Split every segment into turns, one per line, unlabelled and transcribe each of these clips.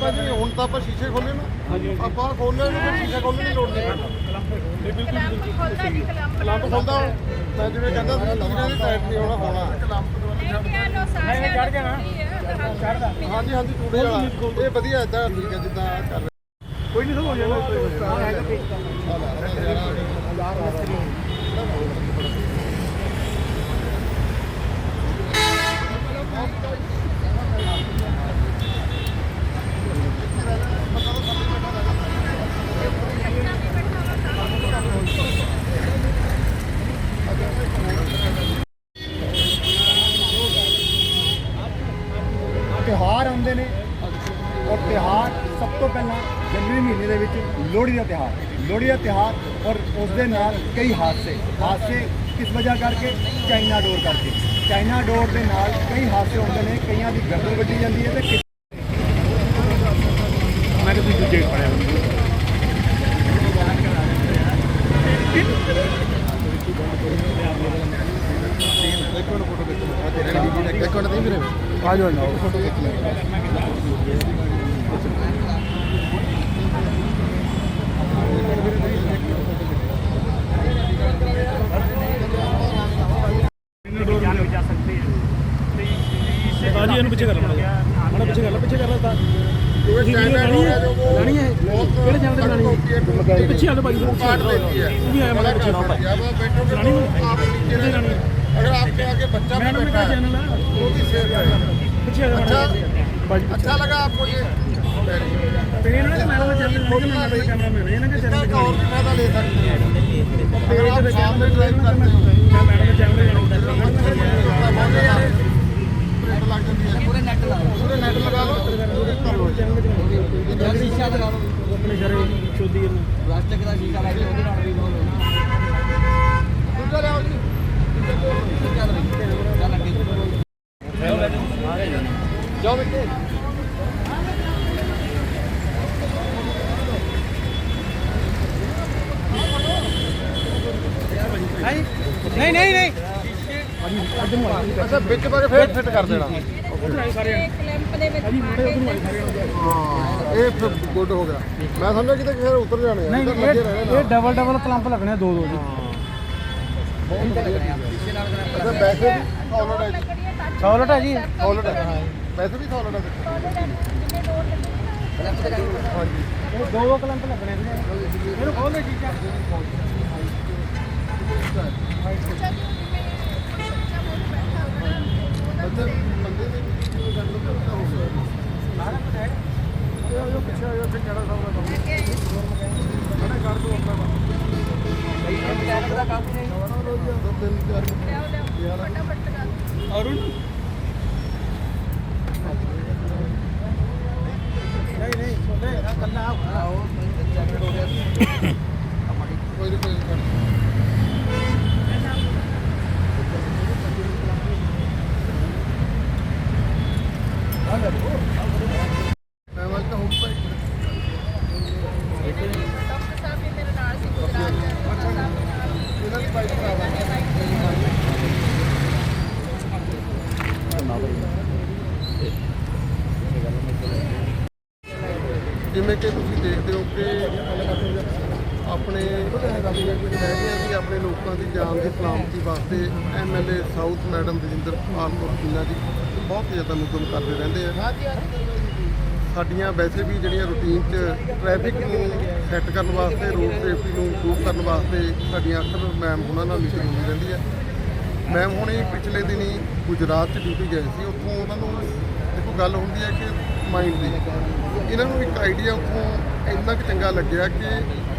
ਭਾਜੀ ਹੁਣ ਤਾਂ ਆਪਾਂ ਸ਼ੀਸ਼ੇ ਖੋਲੇ ਨਾ। ਆਪਾਂ ਖੋਲੇ ਨੂੰ ਸ਼ੀਸ਼ੇ ਖੋਲਣ ਦੀ ਲੋੜ ਨਹੀਂ ਇਹ ਬਿਲਕੁਲ ਕਲੰਪ ਖੋਲਦਾ ਮੈਂ ਜਿਵੇਂ ਕਹਿੰਦਾ ਸੀ ਤੁਸੀਂ ਦੀ ਟਾਈਟ ਨਹੀਂ ਹੋਣਾ ਹੋਣਾ।
ਨਹੀਂ ਚੜ ਜਾਣਾ ਚੜਦਾ
ਹਾਂਜੀ। ਹਾਂਜੀ ਟੂੜੇ ਵਾਲਾ। ਇਹ ਵਧੀਆ ਇਦਾਂ ਠੀਕ ਹੈ ਜਿੱਦਾਂ ਰਿਹਾ।
ਕੋਈ ਨਹੀਂ ਸਭ ਹੋ Thank you. ਦੇ ਨਾਲ ਕਈ ਹਾਦਸੇ ਹਾਦਸੇ ਕਿਸ ਵਜ੍ਹਾ ਕਰਕੇ ਚਾਈਨਾ ਡੋਰ ਕਰਕੇ ਚਾਈਨਾ ਡੋਰ ਦੇ ਨਾਲ ਕਈ ਹਾਦਸੇ ਹੁੰਦੇ ਨੇ ਕਈਆਂ ਦੀ ਗਰਦਨ ਵੱਢੀ ਜਾਂਦੀ ਹੈ ਤੇ ਮੈਂ ਤੁਸੀਂ ਦੂਜੇ ਪੜਿਆ
ਇੱਕ ਮਿੰਟ ਨਹੀਂ ਵੀਰੇ
ਆ ਜਾਓ ਨਾ
ਫੋਟੋ ਖਿੱਚ ਲੈ
ਹਾਂਜੀ ਇਹਨੂੰ ਪਿੱਛੇ ਕਰ ਲਓ ਮਾੜਾ ਪਿੱਛੇ ਕਰ ਲਓ ਪਿੱਛੇ ਕਰ ਲਓ ਤਾਂ।
ਉਹ ਚੈਨਲ ਹੋ
ਗਿਆ ਜੋ
ਉਹ
ਲਾਣੀ ਹੈ ਕਿਹੜੇ ਚੈਨਲ ਤੇ
ਲਾਣੀ ਹੈ?
ਪਿੱਛੇ ਆ ਲਓ
ਬਾਈ ਨੂੰ
ਕਾਟ ਦੇਤੀ ਹੈ। ਤੁਸੀਂ ਆਇਆ
ਮਾੜਾ ਪਿੱਛੇ। ਲਾਓ
ਭਾਈ
ਆਪ
ਬੈਠੋ
ਕਿ ਆਪ
ਨੀਚੇ ਰਹਿ ਜਾਣੀ
अगर आपके आगे बच्चा भी बैठा है वो भी सेफ है अच्छा अच्छा लगा आपको ये इसका और भी फायदा ले सकते हैं अगर आप सामने ड्राइव करते हैं
ਆਪਣੇ ਸਾਰੇ ਚੋਦੀ ਨੂੰ
ਪਲਾਸਟਿਕ ਦਾ ਸ਼ੀਸ਼ਾ ਲੱਗ ਗਿਆ ਉਹਦੇ ਨਾਲ ਵੀ ਬਹੁਤ ਹੋਣਾ
ਦੂਜਾ
ਲਿਆਓ ਜੀ।
ਜਾਓ ਬੇਟੇ।
ਨਹੀਂ ਨਹੀਂ ਨਹੀਂ
ਅੱਛਾ ਵਿੱਚ ਪਾ ਕੇ ਫੇਰ ਫਿੱਟ ਕਰ ਦੇਣਾ।
ਸਾਰੇ।
ਦੇ ਵਿੱਚ ਪਾ ਕੇ
ਹਾਂ ਇਹ ਫਿਰ ਗੁੱਡ ਹੋ ਗਿਆ। ਮੈਂ ਸਮਝਿਆ ਕਿਤੇ ਕਿਸੇ ਨੇ ਉਤਰ ਜਾਣੇ ਆ
ਨਹੀਂ
ਇਹ ਤਾਂ ਲੱਗੇ ਰਹਿਣੇ
ਇਹ
ਨਾ
ਡਬਲ ਡਬਲ ਕਲੰਪ ਲੱਗਣੇ ਦੋ ਦੋ ਜੀ।
ਅੱਛਾ ਵੈਸੇ ਵੀ ਸੌਲਡ ਹੈ ਜੀ।
ਸੌਲਟ ਹੈ ਜੀ।
ਸੌਲਡ ਹੈ ਵੈਸੇ ਵੀ ਸੌਲਡ ਹੈ ਹਾਂਜੀ।
ਇਹ ਦੋ ਦੋ ਕਲੰਪ ਲੱਗਣੇ ਜੀ। ਇਹਨੂੰ ਖੋਲ ਦੇ ਸ਼ੀਸ਼ਾ
ਅੱਛਾ ਬੰਦੇ ਦੇ ਵਿੱਚ ਗੱਲ ਕਰਦਾ ਹੋ ਗਿਆ ਇਹ ਉਹ ਪਿੱਛੇ ਆਇਆ ਫਿਰ ਕਿਹੜਾ ਸਾਹਿਬ ਦਾ ਕੰਮ ਬੜਾ ਕਰ ਦੋ ਆਪਣਾ
ਦਾ ਕੰਮ ਨਹੀਂ
ਦੋ ਤਿੰਨ ਚਾਰ
ਅਰੁਣ ਨਹੀਂ ਨਹੀਂ ਛੋਟੇ ਕੱਲਾ
ਆਓ ਜੈਕਟ ਹੋ ਗਿਆ
ਕੋਈ ਨਹੀਂ ਕੋਈ ਨਹੀਂ ਮੈਂ ਵਾਲ ਤਾਂ ਹੋਊਗਾ
ਡਾਕਟਰ ਸਾਹਿਬ ਵੀ ਮੇਰੇ ਨਾਲ ਸੀ ਗੁਰਦਾਸ ਸਾਹਿਬ
ਇਹਨਾਂ ਦੀ ਬਾਈਕ ਖਰਾਬ ਹੈ ਜਿਵੇਂ ਕਿ ਤੁਸੀਂ ਦੇਖਦੇ ਹੋ ਕਿ ਆਪਣੇ ਹੈਗੇ ਆ ਵੀ ਆਪਣੇ ਲੋਕਾਂ ਦੀ ਜਾਨ ਦੀ ਸਲਾਮਤੀ ਵਾਸਤੇ MLA south madam Rajinder Pal Kaur ji ਬਹੁਤ ਜ਼ਿਆਦਾ ਮੁੱਦਮ ਕਰਦੇ ਰਹਿੰਦੇ ਆ। ਸਾਡੀਆਂ ਵੈਸੇ ਵੀ ਜਿਹੜੀਆਂ ਰੂਟੀਨ 'ਚ ਟ੍ਰੈਫਿਕ ਨੂੰ ਸੈੱਟ ਕਰਨ ਵਾਸਤੇ ਰੋਡ ਸੇਫਟੀ ਨੂੰ ਇੰਪਰੂਵ ਕਰਨ ਵਾਸਤੇ ਸਾਡੀਆਂ ਅਕਸਰ ਮੈਮ ਉਹਨਾਂ ਨਾਲ ਮੀਟਿੰਗ ਹੁੰਦੀ ਰਹਿੰਦੀ ਹੈ ਮੈਮ ਹੁਣੇ ਪਿਛਲੇ ਦਿਨੀ ਗੁਜਰਾਤ 'ਚ ਡਿਊਟੀ ਗਏ ਸੀ, ਉੱਥੋਂ ਉਹਨਾਂ ਨੂੰ ਗੱਲ ਹੁੰਦੀ ਹੈ ਕਿ ਮਾਈਂਡ ਦੀ। ਇਹਨਾਂ ਨੂੰ ਇੱਕ ਆਈਡੀਆ ਉੱਥੋਂ ਇੰਨਾ ਕੁ ਚੰਗਾ ਲੱਗਿਆ ਕਿ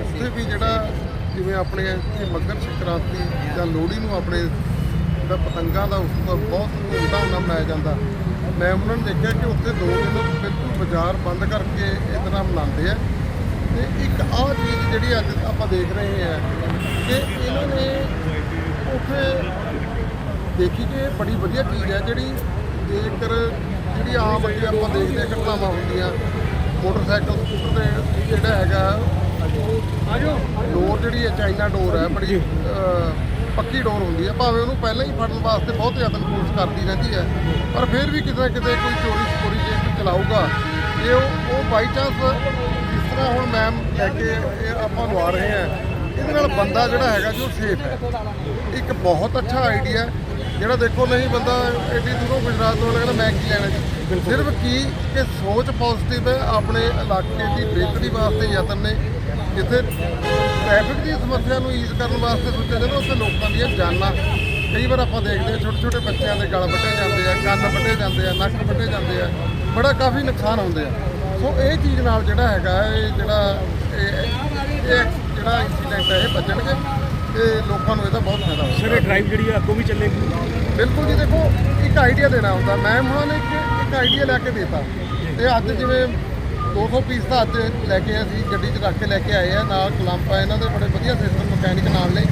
ਉੱਥੇ ਵੀ ਜਿਹੜਾ ਜਿਵੇਂ ਆਪਣੇ ਇੱਥੇ ਮੱਘਰ ਸੰਕ੍ਰਾਂਤੀ ਜਾਂ ਲੋਹੜੀ ਨੂੰ ਆਪਣੇ ਜਿਹੜਾ ਪਤੰਗਾਂ ਦਾ ਉਸ ਦਾ ਬਹੁਤ ਧੂਮਧਾਮ ਨਾਲ ਮਨਾਇਆ ਜਾਂਦਾ। ਮੈਂ ਉਹਨਾਂ ਨੂੰ ਦੇਖਿਆ ਕਿ ਉੱਥੇ ਦੋ ਦਿਨ ਬਿਲਕੁਲ ਬਾਜ਼ਾਰ ਬੰਦ ਕਰਕੇ ਇਸ ਤਰ੍ਹਾਂ ਮਨਾਉਂਦੇ ਆ। ਤੇ ਇੱਕ ਆਹ ਚੀਜ਼ ਜਿਹੜੀ ਅੱਜ ਆਪਾਂ ਦੇਖ ਰਹੇ ਹਾਂ ਕਿ ਇਹਨਾਂ ਨੇ ਉੱਥੇ ਦੇਖੀ ਕਿ ਬੜੀ ਵਧੀਆ ਚੀਜ਼ ਹੈ ਜਿਹੜੀ ਜੇਕਰ ਜਿਹੜੀ ਆਮ ਅੱਗੇ ਆਪਾਂ ਦੇਖਦੇ ਹਾਂ ਘਟਨਾਵਾਂ ਹੁੰਦੀਆਂ, ਮੋਟਰਸਾਈਕਲ ਸਕੂਟਰ ਤੇ ਜਿਹੜਾ ਹੈਗਾ, ਡੋਰ ਜਿਹੜੀ ਹੈ, ਚਾਈਨਾ ਡੋਰ ਹੈ, ਬੜੀ ਪੱਕੀ ਡੋਰ ਹੁੰਦੀ ਹੈ। ਭਾਵੇਂ ਉਹਨੂੰ ਪਹਿਲਾਂ ਹੀ ਫੜਨ ਵਾਸਤੇ ਬਹੁਤ ਯਤਨ ਕੋਸ਼ਿਸ਼ ਕਰਦੀ ਰਹਿੰਦੀ ਹੈ, ਪਰ ਫਿਰ ਵੀ ਕਿਤੇ ਨਾ ਕਿਤੇ ਕੋਈ ਚੋਰੀ ਚੋਰੀ ਜੇ ਚਲਾਊਗਾ, ਇਹ ਉਹ ਉਹ ਬਾਈ ਚਾਂਸ ਜਿਸ ਤਰ੍ਹਾਂ ਹੁਣ ਮੈਮ ਲੈ ਕੇ ਇਹ ਆਪਾਂ ਲਵਾ ਰਹੇ ਹਾਂ, ਇਹਦੇ ਨਾਲ ਬੰਦਾ ਜਿਹੜਾ ਹੈਗਾ ਜੋ ਸੇਫ ਹੈ। ਇੱਕ ਬਹੁਤ ਅੱਛਾ ਆਈਡੀਆ ਜਿਹੜਾ ਦੇਖੋ ਨਹੀਂ ਬੰਦਾ ਐਡੀ ਦੂਰੋਂ ਗੁਜਰਾਤ ਤੋਂ ਲੱਗਦਾ ਮੈਂ ਕੀ ਲੈਣਾ ਜੀ? ਸਿਰਫ ਕੀ ਕਿ ਸੋਚ ਪੋਜ਼ਿਟਿਵ ਹੈ ਆਪਣੇ ਇਲਾਕੇ ਦੀ ਬਿਹਤਰੀ ਵਾਸਤੇ ਯਤਨ ਨੇ। ਜਿੱਥੇ ਟ੍ਰੈਫਿਕ ਦੀ ਸਮੱਸਿਆ ਨੂੰ ਈਜ਼ ਕਰਨ ਵਾਸਤੇ ਸੋਚਿਆ ਜਾਂਦਾ ਉੱਥੇ ਲੋਕਾਂ ਦੀਆਂ ਜਾਨਾਂ। ਕਈ ਵਾਰ ਆਪਾਂ ਦੇਖਦੇ ਹਾਂ ਛੋਟੇ ਛੋਟੇ ਬੱਚਿਆਂ ਦੇ ਗਲ ਵੱਢੇ ਜਾਂਦੇ ਆ ਕੰਨ ਵੱਢੇ ਜਾਂਦੇ ਆ ਨੱਕ ਵੱਢੇ ਜਾਂਦੇ ਆ। ਬੜਾ ਕਾਫੀ ਨੁਕਸਾਨ ਹੁੰਦੇ ਆ। ਸੋ ਇਹ ਚੀਜ਼ ਨਾਲ ਜਿਹੜਾ ਹੈਗਾ ਇਹ ਜਿਹੜਾ ਇਹ ਇਹ ਜਿਹੜਾ ਇਨਸੀਡੈਂਟ ਹੈ ਇਹ ਬਚਣਗੇ ਤੇ ਲੋਕਾਂ ਨੂੰ ਇਹਦਾ ਬਹੁਤ ਫਾਇਦਾ ਹੋਵੇਗਾ
ਸਰ ਇਹ ਡਰਾਈਵ ਜਿਹੜੀ ਆ ਅੱਗੋਂ ਵੀ ਚੱਲੇਗੀ
ਬਿਲਕੁਲ ਜੀ ਦੇਖੋ ਇੱਕ ਆਈਡੀਆ ਦੇਣਾ ਹੁੰਦਾ। ਮੈਮ ਉਹਨਾਂ ਨੇ ਇੱਕ ਇੱਕ ਆਈਡੀਆ ਲੈ ਕੇ ਦਿੱਤਾ। ਤੇ ਅੱਜ ਜਿਵੇਂ 200 ਪੀਸ ਤਾਂ ਅੱਜ ਲੈ ਕੇ ਅਸੀਂ ਗੱਡੀ 'ਚ ਰੱਖ ਕੇ ਲੈ ਕੇ ਆਏ ਆ। ਨਾਲ ਕਲੰਪ ਆ ਇਹਨਾਂ ਦੇ ਬੜੇ ਵਧੀਆ ਸਿਸਟਮ ਮਕੈਨਿਕ ਨਾਲ ਨੇ।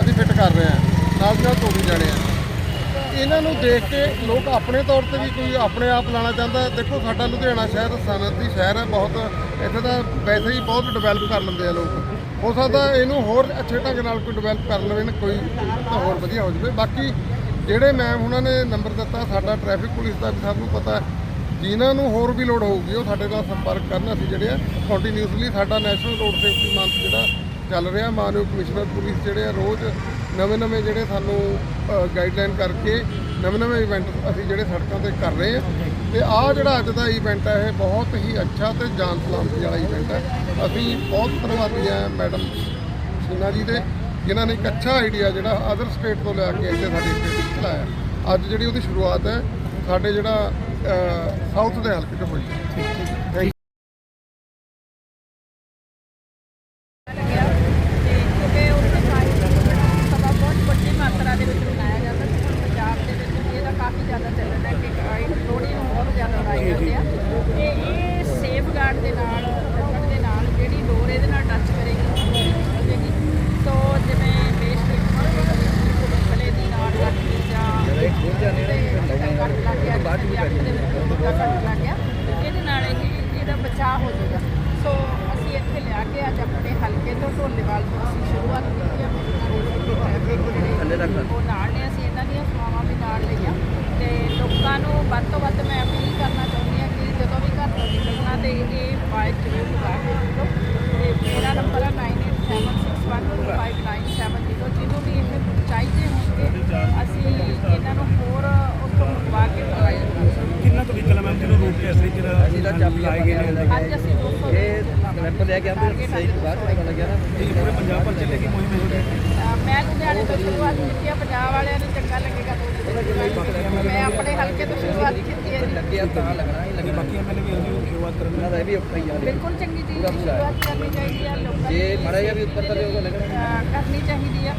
ਅਸੀਂ ਫਿੱਟ ਕਰ ਰਹੇ ਆ। ਨਾਲ ਨਾਲ ਤੋੜੀ ਜਾਣੇ ਆ। ਇਹਨਾਂ ਨੂੰ ਦੇਖ ਕੇ ਲੋਕ ਆਪਣੇ ਤੌਰ ਤੇ ਵੀ ਕੋਈ ਆਪਣੇ ਆਪ ਲਾਣਾ ਚਾਹੁੰਦਾ। ਦੇਖੋ ਸਾਡਾ ਲੁਧਿਆਣਾ ਸ਼ਹਿਰ ਸਨਅਤ ਦੀ ਸ਼ਹਿਰ ਹੈ। ਬਹੁਤ ਇੱਥੇ ਤਾਂ ਵੈਸੇ ਹੀ ਬਹੁਤ ਡਿਵੈਲਪ ਕਰ ਲੈਂਦੇ ਆ ਲੋਕ। ਹੋ ਸਕਦਾ ਇਹਨੂੰ ਹੋਰ ਅੱਛੇ ਢੰਗ ਨਾਲ ਕੋਈ ਡਿਵੈਲਪ ਕਰ ਲਵੇ ਨਾ ਕੋਈ, ਤਾਂ ਹੋਰ ਵਧੀਆ ਹੋ ਜਾਵੇ। ਬਾਕੀ ਜਿਹੜੇ ਮੈਮ ਉਹਨਾਂ ਨੇ ਨੰਬਰ ਦਿੱਤਾ, ਸਾਡਾ ਟ੍ਰੈਫਿਕ ਪੁਲਿਸ ਦਾ ਵੀ ਸਭ ਨੂੰ ਪਤਾ ਜਿਨ੍ਹਾਂ ਨੂੰ ਹੋਰ ਵੀ ਲੋੜ ਹੋਊਗੀ, ਉਹ ਸਾਡੇ ਨਾਲ ਸੰਪਰਕ ਕਰਨ। ਅਸੀਂ ਜਿਹੜੇ ਆ ਕੰਟੀਨਿਊਸਲੀ ਸਾਡਾ ਨੈਸ਼ਨਲ ਰੋਡ ਸੇਫਟੀ ਮੰਥ ਜਿਹੜਾ ਚੱਲ ਰਿਹਾ, ਮਾਨਯੋਗ ਕਮਿਸ਼ਨਰ ਪੁਲਿਸ ਜਿਹੜੇ ਆ, ਰੋਜ਼ ਨਵੇਂ ਨਵੇਂ ਜਿਹੜੇ ਸਾਨੂੰ ਗਾਈਡਲਾਈਨ ਕਰਕੇ ਨਵੇਂ ਨਵੇਂ ਇਵੈਂਟ ਅਸੀਂ ਜਿਹੜੇ ਸੜਕਾਂ ਤੇ ਕਰ ਰਹੇ ਆ। ਤੇ ਆਹ ਜਿਹੜਾ ਅੱਜ ਦਾ ਇਵੈਂਟ ਹੈ, ਇਹ ਬਹੁਤ ਹੀ ਅੱਛਾ ਤੇ ਜਾਨ ਸਲਾਮਤੀ ਵਾਲਾ ਇਵੈਂਟ ਹੈ। ਅਸੀਂ ਬਹੁਤ ਧੰਨਵਾਦੀ ਆ ਮੈਡਮ ਸੀਨਾ ਜੀ ਦੇ, ਜਿਨ੍ਹਾਂ ਨੇ ਇੱਕ ਅੱਛਾ ਆਈਡੀਆ ਜਿਹੜਾ ਅਦਰ ਸਟੇਟ ਤੋਂ ਲਿਆ ਕੇ ਇੱਥੇ ਸਾਡੇ ਸਟੇਟ ਵਿੱਚ ਲਾਇਆ ਅੱਜ ਜਿਹੜੀ ਉਹਦੀ ਸ਼ੁਰੂਆਤ ਹੈ, ਸਾਡੇ ਜਿਹੜਾ ਸਾਊਥ ਦੇ ਹਲਕੇ ਤੋਂ ਹੋਈ ਹੈ ਥੈਂਕ ਯੂ
ਲੱਗਿਆ ਤੇ ਕਿਉਂਕਿ ਉੱਥੇ ਕਾਇਮ ਸਭਾ ਬਹੁਤ ਵੱਡੀ ਮਾਤਰਾ ਦੇ ਵਿੱਚ ਮਨਾਇਆ ਜਾਂਦਾ ਸੀ ਹੁਣ ਪੰਜਾਬ ਦੇ ਵਿੱਚ ਵੀ ਇਹਦਾ ਕਾਫੀ ਜ਼ਿਆਦਾ ਚੱਲਣ ਹੈ ਕਿ ਕਾਇਮ ਲੋਹੜੀ ਨੂੰ ਬਹੁਤ ਜ਼ਿਆਦਾ ਮਨਾਈ ਜਾਂਦੀ ਆ ਤੇ ਇਹ ਸੇਫ ਗਾਰਡ ਦੇ ਨਾਲ ਰੱਖਣ ਦੇ ਨਾਲ ਜਿਹੜੀ ਡੋਰ ਇਹਦੇ ਨਾਲ ਟੱਚ ਕਰੇਗੀ ਹੋ ਜਾਏਗੀ ਸੋ ਜਿਵੇਂ ਬੇਸ ਦੇ ਗਲੇ ਦੀ ਨਾੜ ਲੱਗ ਗਈ ਜਾਂ ਤੇ ਕੱਟ ਲੱਗ ਗਿਆ ਬਾਅਦ ਵਿੱਚ ਅੱਖ ਦੇ ਵਿੱਚ ਕੱਟ ਲੱਗ ਗਿਆ ਇਹਦੇ ਨਾਲ ਇਹ ਇਹਦਾ ਬਚਾਅ ਹੋ ਜਾਏਗਾ ਸੋ ਅਸੀਂ ਇੱਥੇ ਲਿਆ ਕੇ ਅੱਜ ਆਪਣੇ ਹਲਕੇ ਤੋਂ ਢੋਲੇਵਾਲ ਤੋਂ ਅਸੀਂ ਸ਼ੁਰੂਆਤ ਕੀਤੀ ਹੈ ਥੱਲੇ ਰੱਖ ਉਹ ਨਾਲ ਨੇ ਅਸੀਂ ਇਹਨਾਂ ਦੀਆਂ ਸੇਵਾਵਾਂ ਵੀ ਨਾਲ ਲਈਆਂ ਤੇ ਲੋਕਾਂ ਨੂੰ ਵੱਧ ਤੋਂ ਵੱਧ ਮੈਂ ਅਪੀਲ ਕਰਨਾ ਚਾਹੁੰਦੀ ਹਾਂ ਕਿ ਜਦੋਂ ਵੀ ਘਰ ਤੋਂ ਨਿਕਲਣਾ ਤੇ ਇਹ ਬਾਈਕ ਜ਼ਰੂਰ ਲਗਾ ਕੇ ਨਿਕਲੋ ਤੇ ਮੇਰਾ ਨੰਬਰ ਹੈ 9876155970 ਜਿਹਨੂੰ ਵੀ ਇਹ ਚਾਹੀਦੇ ਹੋਣਗੇ ਅਸੀਂ ਇਹਨਾਂ ਨੂੰ ਹੋਰ ਉੱਥੋਂ ਮੰਗਵਾ ਕੇ ਪ੍ਰੋਵਾਈਡ ਕਰ ਸਕਦੇ
ਕਿੰਨਾ ਕੁ ਵਹੀਕਲ ਹੈ ਮੈਮ ਜਿਹਨੂੰ ਰੋਕ ਕੇ ਅਸੀਂ ਜਿਹੜਾ ਲਾਏ ਗਏ ਨੇ
ਹਾਂ। ਅੱਜ ਅਸੀਂ 200
ਲੈ ਕੇ ਆਉਂਦੇ ਸਹੀ ਬਾਅਦ ਪਤਾ ਲੱਗਿਆ ਨਾ।
ਇਹ ਪੂਰੇ ਪੰਜਾਬ ਭਰ ਚੱਲੇਗੀ ਮੁਹਿੰਮ ਇਹ
ਅਹ ਮੈਂ ਲੁਧਿਆਣੇ ਤੋਂ ਸ਼ੁਰੂਆਤ ਕੀਤੀ ਹੈ ਪੰਜਾਬ ਵਾਲਿਆਂ ਨੂੰ ਚੰਗਾ ਲੱਗੇਗਾ ਤਾਂ ਮੈਂ ਆਪਣੇ ਹਲਕੇ ਤੋਂ ਸ਼ੁਰੂਆਤ ਕੀਤੀ ਹੈ ਜੀ।
ਲੱਗਿਆ ਤਾਂ ਲੱਗਣਾ ਹੀ ਲੱਗਣਾ।
ਬਾਕੀ ਐਮਐਲਏ ਵੀ ਇਹਦੀ ਸ਼ੁਰੂਆਤ ਕਰਨ
ਇਹਨਾਂ ਦਾ ਇਹ ਵੀ ਔਖਾ ਹੀ ਆ।
ਬਿਲਕੁਲ ਚੰਗੀ ਚੀਜ਼ ਦੀ ਸ਼ੁਰੂਆਤ ਕਰਨੀ ਚਾਹੀਦੀ ਹੈ ਲੋਕਾਂ
ਜੇ
ਦੀ
ਮਾੜਾ ਜਿਹਾ ਵੀ ਉੱਪਰ ਤਲੇ ਹੋਗਾ ਲੱਗਣਾ
ਅਹ ਕਰਨੀ ਚਾਹੀਦੀ ਹੈ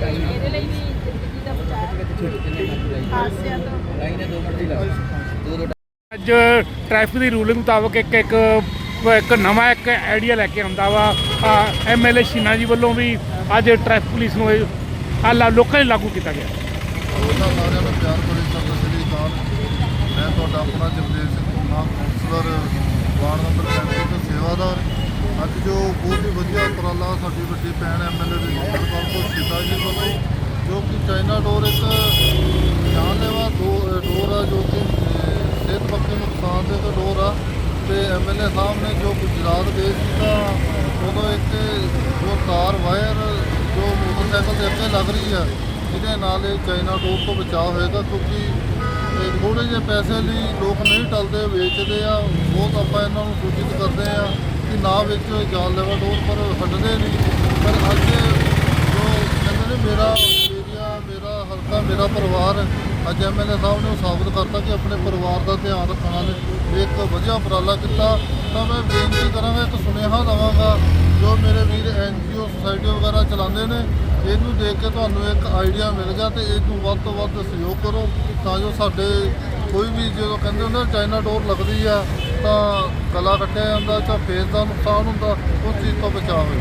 ਤੇ ਇਹਦੇ ਲਈ ਵੀ ਜ਼ਿੰਦਗੀ ਦਾ ਬਚਾਅ ਹਾਦਸਿਆਂ ਤੋਂ।
ਲਾਈਨ ਹੈ 2 ਮਿੰਟ ਦੀ ਲੱਗ ਦੋ ਦੋ
ਅੱਜ ਟ੍ਰੈਫਿਕ ਦੀ ਰੂਲਿੰਗ ਮੁਤਾਬਕ ਇੱਕ ਇੱਕ ਇੱਕ ਨਵਾਂ ਇੱਕ ਆਈਡੀਆ ਲੈ ਕੇ ਆਉਂਦਾ ਵਾ। ਐਮਐਲਏ ਸ਼ੀਨਾ ਜੀ ਵੱਲੋਂ ਵੀ ਅੱਜ ਟ੍ਰੈਫਿਕ ਪੁਲਿਸ ਨੂੰ ਇਹ ਲੋਕਾਂ ਲਈ ਲਾਗੂ ਕੀਤਾ ਗਿਆ।
ਉਹਨਾਂ ਸਾਰਿਆਂ ਨੂੰ ਪਿਆਰ ਭਰੀ ਸਤਿ ਸ੍ਰੀ ਅਕਾਲ। ਮੈਂ ਤੁਹਾਡਾ ਆਪਣਾ Jagdev Singh Kumar councillor ward number 35 ਤੋਂ ਸੇਵਾਦਾਰ। ਅੱਜ ਜੋ ਬਹੁਤ ਹੀ ਵਧੀਆ ਉਪਰਾਲਾ ਸਾਡੀ ਵੱਡੀ ਭੈਣ ਐਮਐਲਏ ਦੇ ਜੋਗਪਾਲ ਕੌਰ ਸੀਤਾ ਜੀ ਵੱਲੋਂ, ਜੋ ਕਿ ਚਾਈਨਾ ਡੋਰ ਇੱਕ ਜਾਨਲੇਵਾ ਡੋਰ ਆ ਜੋ ਕਿ ਸਿਹਤ ਪੱਖੀ ਨੁਕਸਾਨ ਦੇ ਤੋਂ ਡੋਰ ਆ। ਤੇ ਐਮਐਲਏ ਸਾਹਿਬ ਨੇ ਜੋ ਗੁਜਰਾਤ ਗਏ ਸੀ ਤਾਂ ਉਦੋਂ ਇੱਕ ਜੋ ਤਾਰ ਵਾਇਰ, ਜੋ ਮੋਟਰਸਾਈਕਲ ਦੇ ਅੱਗੇ ਲੱਗ ਰਹੀ ਆ ਜਿਹਦੇ ਨਾਲ ਇਹ ਚਾਈਨਾ ਡੋਰ ਤੋਂ ਬਚਾਅ ਹੋਏਗਾ ਕਿਉਂਕਿ ਇਹ ਥੋੜੇ ਜਿਹੇ ਪੈਸੇ ਲਈ ਲੋਕ ਨਹੀਂ ਟਲਦੇ, ਵੇਚਦੇ ਆ, ਬਹੁਤ ਆਪਾਂ ਇਹਨਾਂ ਨੂੰ ਸੂਚਿਤ ਕਰਦੇ ਆ ਕਿ ਨਾ ਵੇਚੋ ਜਾਨਲੇਵਾ ਡੋਰ ਪਰ ਹਟਦੇ ਨਹੀਂ। ਪਰ ਅੱਜ ਜੋ ਕਹਿੰਦੇ ਨੇ, ਮੇਰਾ ਏਰੀਆ, ਮੇਰਾ ਹਲਕਾ, ਮੇਰਾ ਪਰਿਵਾਰ ਅੱਜ ਐਮਐਲਏ ਸਾਹਿਬ ਨੇ ਉਹ ਸਾਬਤ ਕਰਤਾ ਕਿ ਆਪਣੇ ਪਰਿਵਾਰ ਦਾ ਧਿਆਨ ਰੱਖਣਾ ਨੇ। ਇੱਕ ਵਧੀਆ ਉਪਰਾਲਾ ਕੀਤਾ। ਤਾਂ ਮੈਂ ਬੇਨਤੀ ਕਰਾਂਗਾ, ਇੱਕ ਸੁਨੇਹਾ ਦਵਾਂਗਾ, ਜੋ ਮੇਰੇ ਵੀਰ ਐਨਜੀਓ ਸੁਸਾਇਟੀ ਵਗੈਰਾ ਚਲਾਉਂਦੇ ਨੇ, ਇਹਨੂੰ ਦੇਖ ਕੇ ਤੁਹਾਨੂੰ ਇੱਕ ਆਈਡੀਆ ਮਿਲ ਗਿਆ ਤੇ ਇਹਨੂੰ ਵੱਧ ਤੋਂ ਵੱਧ ਸਹਿਯੋਗ ਕਰੋ। ਤਾਂ ਜੋ ਸਾਡੇ ਕੋਈ ਵੀ ਜਦੋਂ ਕਹਿੰਦੇ ਹੁੰਦੇ ਚਾਈਨਾ ਡੋਰ ਲੱਗਦੀ ਆ, ਤਾਂ ਗਲਾ ਕੱਟਿਆ ਜਾਂਦਾ ਜਾਂ ਫੇਸ ਦਾ ਨੁਕਸਾਨ ਹੁੰਦਾ, ਉਸ ਚੀਜ਼ ਤੋਂ ਬਚਾਅ ਹੋਵੇ